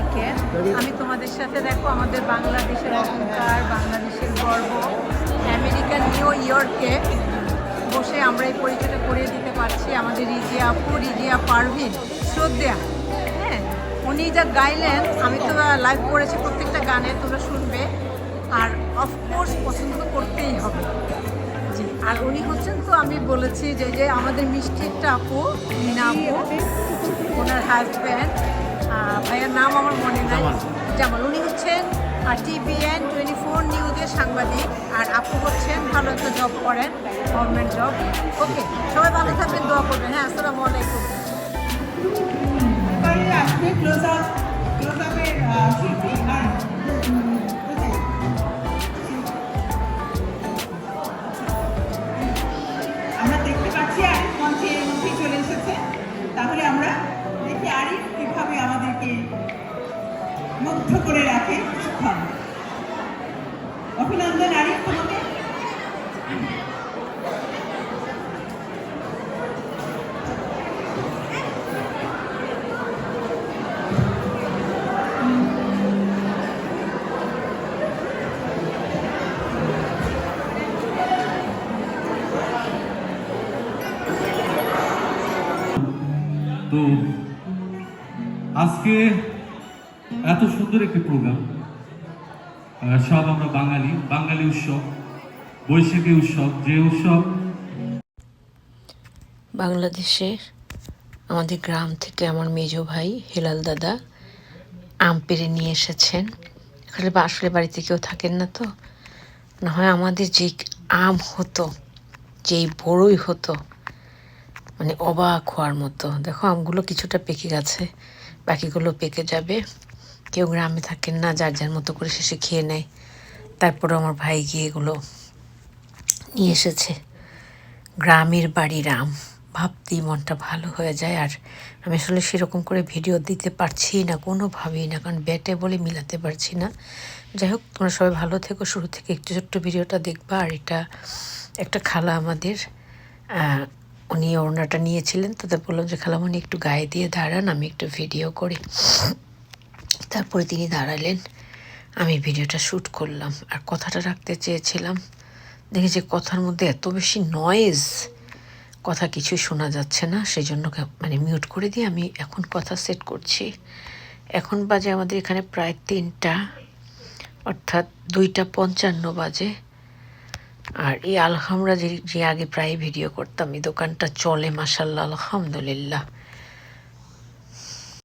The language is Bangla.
ওকে আমি তোমাদের সাথে দেখো আমাদের বাংলাদেশের অহংকার বাংলাদেশের গর্ব আমেরিকান নিউ ইয়র্কে বসে আমরা এই পরিচয়টা করে দিতে পারছি আমাদের রিজিয়া আপু রিজিয়া পারভিন শ্রদ্ধা হ্যাঁ উনি যা গাইলেন আমি তো লাইভ করেছি প্রত্যেকটা গানে তোমরা শুনবে। আর অফকোর্স পছন্দ করতেই হবে। আর উনি হচ্ছেন তো আমি বলেছি যে যে আমাদের মিষ্টি একটা আপু মিনা আপু ওনার হাজব্যান্ড ভাইয়ের নাম আমার মনে নাই। জামাল। উনি হচ্ছেন আর টিভিএন টোয়েন্টি ফোর নিউজের সাংবাদিক। আর আপু হচ্ছেন ভালো একটা জব করেন গভর্নমেন্ট জব ওকে সবাই ভালো থাকবেন দোয়া করবেন। হ্যাঁ আসসালামু আলাইকুম। অভিনন্দন আরিফ তোমাকে? তো আজকে এত সুন্দর একটি প্রোগ্রাম সব আমরা বাঙালি বাঙালি উৎসব, বৈশাখী উৎসব, যে উৎসব। বাংলাদেশে আমাদের গ্রাম থেকে আমার মেজ ভাই হেলাল দাদা আম পেড়ে নিয়ে এসেছেন। বা- আসলে বাড়িতে কেউ থাকেন না তো। না হয় আমাদের যে আম হতো, যেই বড়ই হতো মানে অবাক হওয়ার মতো। দেখো, আমগুলো কিছুটা পেকে গেছে, বাকিগুলো পেকে যাবে। কেউ গ্রামে থাকেন না, যার যার মতো করে শেষে খেয়ে নেয়। তারপরে আমার ভাই গিয়ে এগুলো নিয়ে এসেছে। গ্রামের বাড়ির আম ভাবতেই মনটা ভালো হয়ে যায় আর আমি আসলে সেরকম করে ভিডিও দিতে পারছি না, কোনোভাবেই না, কারণ ব্যাটে বলে মিলাতে পারছি না। যাই হোক, তোমরা সবাই ভালো থেকো, শুরু থেকে একটু ছোট্ট ভিডিওটা দেখবা, আর এটা একটা খালা আমাদের উনি ওড়নাটা নিয়েছিলেন তাদের বললাম যে, খালামণি, একটু গায়ে দিয়ে দাঁড়ান, আমি একটু ভিডিও করি। তারপরে তিনি দাঁড়ালেন। আমি ভিডিওটা শ্যুট করলাম আর কথাটা রাখতে চেয়েছিলাম। দেখি যে কথার মধ্যে এত বেশি নয়েজ কথা কিছু শোনা যাচ্ছে না সেই জন্য মানে মিউট করে দিয়ে আমি এখন কথা সেট করছি। এখন বাজে আমাদের এখানে প্রায় তিনটা, অর্থাৎ দুইটা পঞ্চান্ন বাজে। আর এই আলহামরা যে আগে প্রায় ভিডিও করতাম, এই দোকানটা চলে মাসাল্লাহ আলহামদুলিল্লাহ।